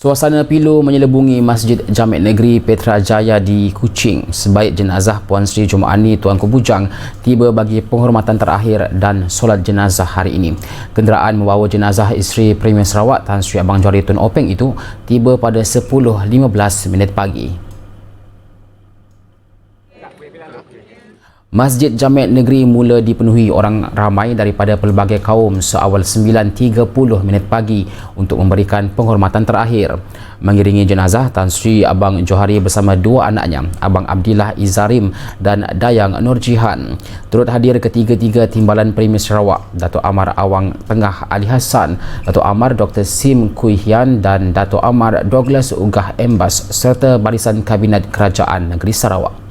Suasana pilu menyelubungi Masjid Jamek Negeri Petra Jaya di Kuching sebaik jenazah Puan Sri Jumaani Tuanku Bujang tiba bagi penghormatan terakhir dan solat jenazah hari ini. Kenderaan membawa jenazah isteri Premier Sarawak Tan Sri Abang Johari Tun Openg itu tiba pada 10.15 minit pagi. Masjid Jamek Negeri mula dipenuhi orang ramai daripada pelbagai kaum seawal 9.30 minit pagi untuk memberikan penghormatan terakhir. Mengiringi jenazah Tan Sri Abang Johari bersama dua anaknya, Abang Abdillah Izarim dan Dayang Nur Jihan. Turut hadir ketiga-tiga timbalan Premier Sarawak, Datuk Amar Awang Tengah Ali Hassan, Datuk Amar Dr. Sim Kui Hian dan Datuk Amar Douglas Ugah Embas serta barisan Kabinet Kerajaan Negeri Sarawak.